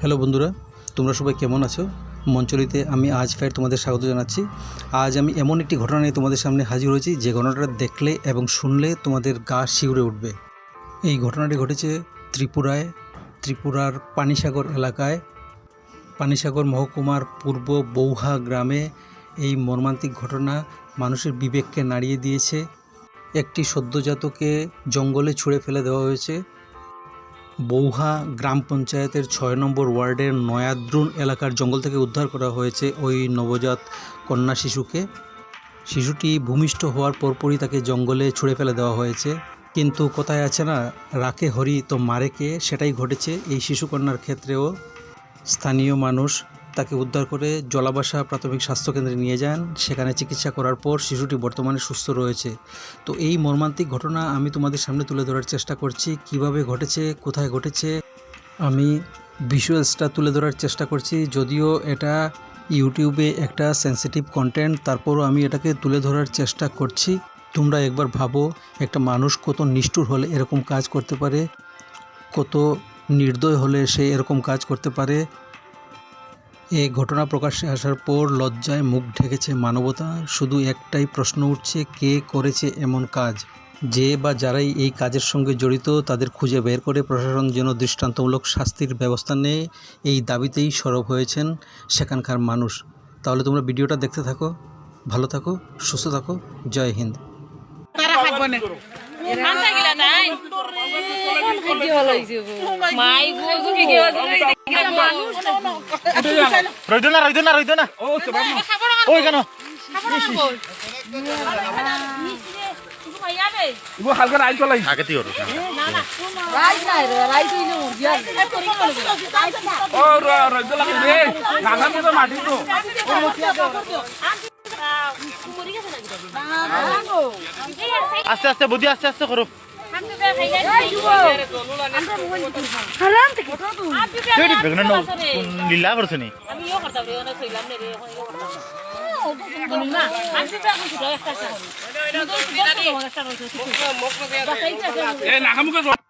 Hello বন্ধুরা, তোমরা সবাই কেমন আছো? মঞ্চলিতে আমি আজ ফের তোমাদের স্বাগত জানাচ্ছি। আজ আমি এমন একটি ঘটনা নিয়ে তোমাদের সামনে হাজির হয়েছি, যে ঘটনাটা দেখলে এবং শুনলে তোমাদের গা শিউরে উঠবে। এই ঘটনাটি ঘটেছে ত্রিপুরায়, ত্রিপুরার পানিসাগর এলাকায়। পানিসাগর মহকুমার পূর্ব বৌহা গ্রামে এই মর্মান্তিক ঘটনা মানুষের বিবেককে নাড়িয়ে দিয়েছে। একটি সদ্যজাতকে জঙ্গলে ছুঁড়ে ফেলে দেওয়া হয়েছে। বৌহা গ্রাম পঞ্চায়েতের ছয় নম্বর ওয়ার্ডের নয়াদ্রুন এলাকার জঙ্গল থেকে উদ্ধার করা হয়েছে ওই নবজাত কন্যা শিশুকে। শিশুটি ভূমিষ্ঠ হওয়ার পরপরই তাকে জঙ্গলে ছুঁড়ে ফেলে দেওয়া হয়েছে। কিন্তু কোথায় আছে না, রাকে হরি তো মারে কে সেটাই ঘটেছে এই শিশুকন্যার ক্ষেত্রেও। স্থানীয় মানুষ তাকে উদ্ধার করে জলাবাসা প্রাথমিক স্বাস্থ্যকেন্দ্রে নিয়ে যান। সেখানে চিকিৎসা করার পর শিশুটি বর্তমানে সুস্থ রয়েছে। তো এই মর্মান্তিক ঘটনা আমি তোমাদের সামনে তুলে ধরার চেষ্টা করছি। কীভাবে ঘটেছে, কোথায় ঘটেছে, আমি ভিজুয়ালসটা তুলে ধরার চেষ্টা করছি। যদিও এটা ইউটিউবে একটা সেন্সিটিভ কন্টেন্ট তারপরও আমি এটাকে তুলে ধরার চেষ্টা করছি। তোমরা একবার ভাবো, একটা মানুষ কত নিষ্ঠুর হলে এরকম কাজ করতে পারে, কত নির্দয় হলে সে এরকম কাজ করতে পারে। এই ঘটনা প্রকাশ্যে আসার পর লজ্জায় মুখ ঢেকেছে মানবতা। শুধু একটাই প্রশ্ন উঠছে, কে করেছে এমন কাজ? যে বা যারাই এই কাজের সঙ্গে জড়িত, তাদের খুঁজে বের করে প্রশাসন যেন দৃষ্টান্তমূলক শাস্তির ব্যবস্থা নেয়, এই দাবিতেই সরব হয়েছেন সেখানকার মানুষ। তাহলে তোমরা ভিডিওটা দেখতে থাকো, ভালো থাকো, সুস্থ থাকো, জয় হিন্দ। খাব না রইদ না রইদ না রইদ না ওই কেন ইবো হালকা রাইল চলাই আগে ওর রইল রে মাটি তুই নি ইয়ে রে রে তো কোনো সমস্যা নাই আগে কি যাবি বিবেক ও দো দো দো খাও খাও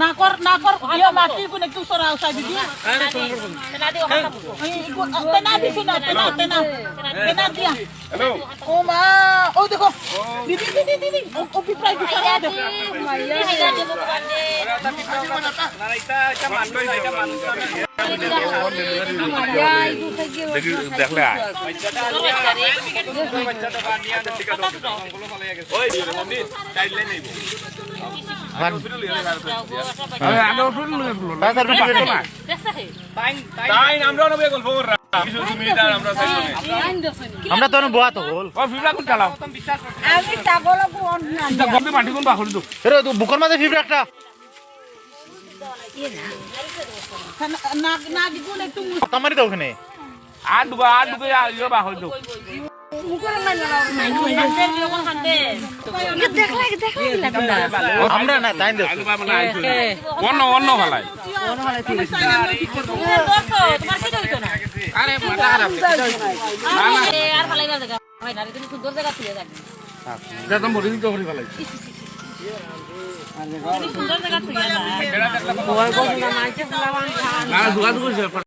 নাকৰ নাকৰ ইয় মাটি কোনে তোৰ চৰা উচাই দিবি। তেনা দিও কথা তেনা দিছো না তেনা দিয়া। হ্যালো। ও মা ও দেখো। দিদি দিদি দিদি ও ও পিপলাই বিচাৰা দেখো দেখলে আয় আরে আগে উঠুন তাই আমরা তো বোয়া তো বুকর মাঝে ফিবরে একটা মারি দাও ওখানে আর দুগা আর দুগা ইয়ে বাহরি দো আমরা না তাই অন্য অন্য ভালাই। আরে মাথা খারাপ। আর ফালাইবার জায়গা হয় না তুমি সুন্দর জায়গা তুলে যাবে এটা তো মরি তো হরি ভালাই। সুন্দর জায়গা তুলে না না দুগা